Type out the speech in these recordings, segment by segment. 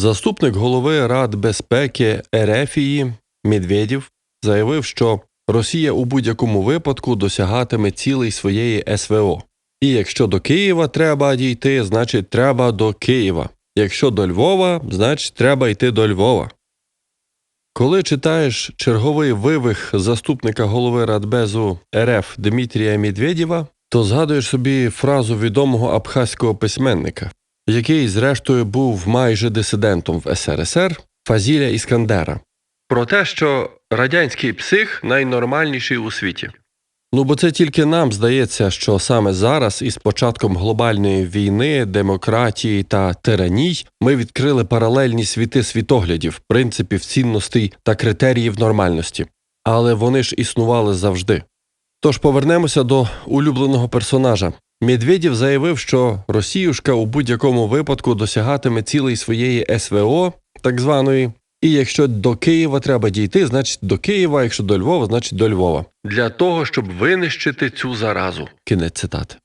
Заступник голови Рад безпеки Ерефії Медведєв заявив, що Росія у будь-якому випадку досягатиме цілей своєї СВО. І якщо до Києва треба дійти, значить треба до Києва. Якщо до Львова, значить треба йти до Львова. Коли читаєш черговий вивих заступника голови Радбезу РФ Дмитрія Медведєва, то згадуєш собі фразу відомого абхазького письменника, який, зрештою, був майже дисидентом в СРСР Фазіля Іскандера, про те, що радянський псих найнормальніший у світі. Ну, бо це тільки нам здається, що саме зараз, із початком глобальної війни, демократії та тираній, ми відкрили паралельні світи світоглядів, принципів цінностей та критеріїв нормальності. Але вони ж існували завжди. Тож повернемося до улюбленого персонажа. Медведєв заявив, що Росіюшка у будь-якому випадку досягатиме цілей своєї СВО, так званої, і якщо до Києва треба дійти, значить до Києва, якщо до Львова, значить до Львова. Для того, щоб винищити цю заразу. Кінець цитати.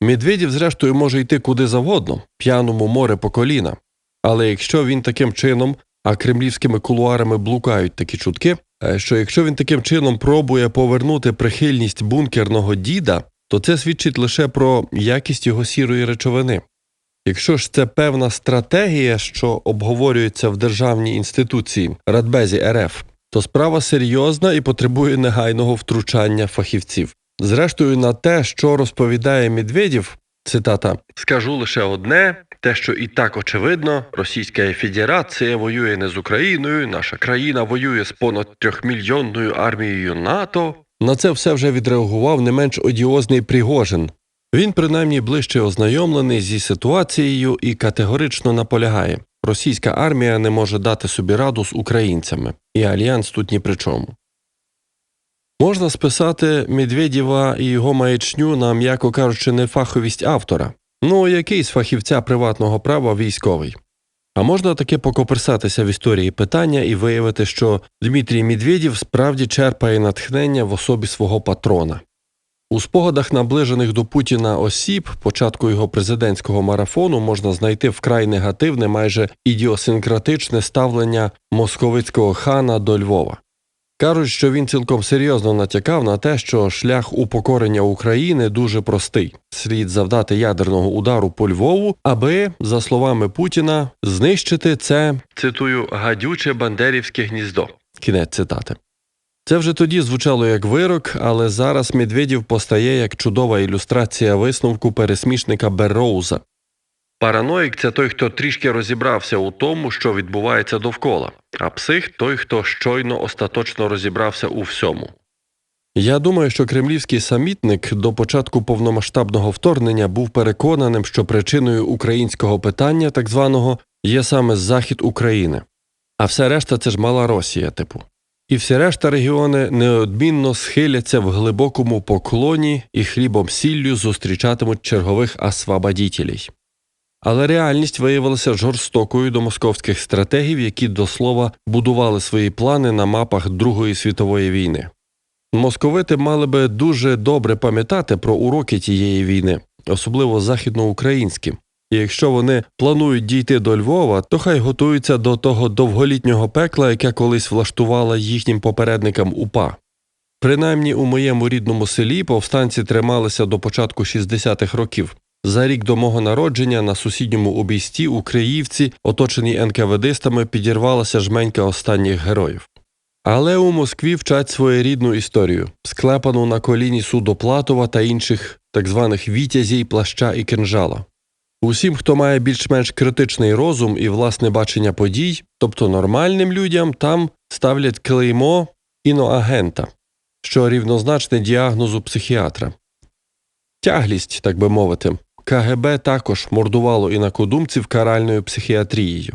Медведєв, зрештою, може йти куди завгодно, п'яному море по коліна. Але якщо він таким чином, а кремлівськими кулуарами блукають такі чутки, що якщо він таким чином пробує повернути прихильність бункерного діда, то це свідчить лише про якість його сірої речовини. Якщо ж це певна стратегія, що обговорюється в державній інституції Радбезі РФ, то справа серйозна і потребує негайного втручання фахівців. Зрештою, на те, що розповідає Медведєв, цитата скажу лише одне: те, що і так очевидно, Російська Федерація воює не з Україною, наша країна воює з понад трьохмільйонною армією НАТО. На це все вже відреагував не менш одіозний Пригожин. Він принаймні ближче ознайомлений зі ситуацією і категорично наполягає: російська армія не може дати собі раду з українцями, і альянс тут ні при чому. Можна списати Медведєва і його маячню на, м'яко кажучи, нефаховість автора. Ну, який з фахівця приватного права військовий. А можна таки покоперсатися в історії питання і виявити, що Дмитрій Медведєв справді черпає натхнення в особі свого патрона. У спогадах наближених до Путіна осіб, початку його президентського марафону, можна знайти вкрай негативне, майже ідіосинкратичне ставлення московицького хана до Львова. Кажуть, що він цілком серйозно натякав на те, що шлях упокорення України дуже простий слід завдати ядерного удару по Львову, аби, за словами Путіна, знищити це цитую гадюче бандерівське гніздо. Кінець цитати. Це вже тоді звучало як вирок, але зараз Медведєв постає як чудова ілюстрація висновку пересмішника Берроуза. Параноїк це той, хто трішки розібрався у тому, що відбувається довкола, а псих той, хто щойно остаточно розібрався у всьому. Я думаю, що кремлівський самітник до початку повномасштабного вторгнення був переконаним, що причиною українського питання, так званого, є саме захід України, а все решта це ж мала Росія, типу. І всі решта регіони неодмінно схиляться в глибокому поклоні і хлібом сіллю зустрічатимуть чергових освободітелей. Але реальність виявилася жорстокою до московських стратегів, які до слова будували свої плани на мапах Другої світової війни. Московити мали би дуже добре пам'ятати про уроки тієї війни, особливо західноукраїнські. І якщо вони планують дійти до Львова, то хай готуються до того довголітнього пекла, яке колись влаштувала їхнім попередникам УПА. Принаймні у моєму рідному селі повстанці трималися до початку 60-х років. За рік до мого народження на сусідньому обійсті у Криївці, оточеній НКВДистами, підірвалася жменька останніх героїв. Але у Москві вчать своєрідну історію, склепану на коліні Судоплатова та інших так званих вітязій, плаща і кинжала. Усім, хто має більш-менш критичний розум і власне бачення подій, тобто нормальним людям, там ставлять клеймо іноагента, що рівнозначне діагнозу психіатра. Тяглість, так би мовити, КГБ також мордувало інакодумців каральною психіатрією.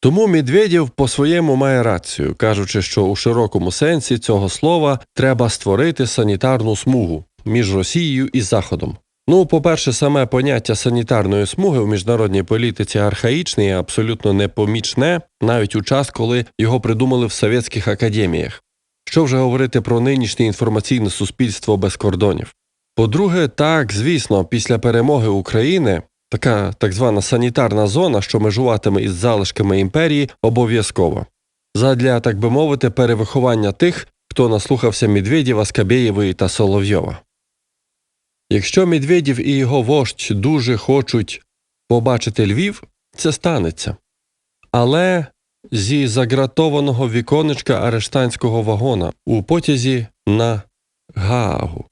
Тому Медведєв по своєму має рацію, кажучи, що у широкому сенсі цього слова треба створити санітарну смугу між Росією і Заходом. Ну, по-перше, саме поняття санітарної смуги в міжнародній політиці архаїчне і абсолютно непомічне, навіть у час, коли його придумали в совєтських академіях. Що вже говорити про нинішнє інформаційне суспільство без кордонів. По-друге, так, звісно, після перемоги України така так звана санітарна зона, що межуватиме із залишками імперії, обов'язкова. Задля, так би мовити, перевиховання тих, хто наслухався Медведєва, Скабєєвої та Соловйова. Якщо Медведєв і його вождь дуже хочуть побачити Львів, це станеться. Але зі загратованого віконечка арештанського вагона у потязі на Гаагу.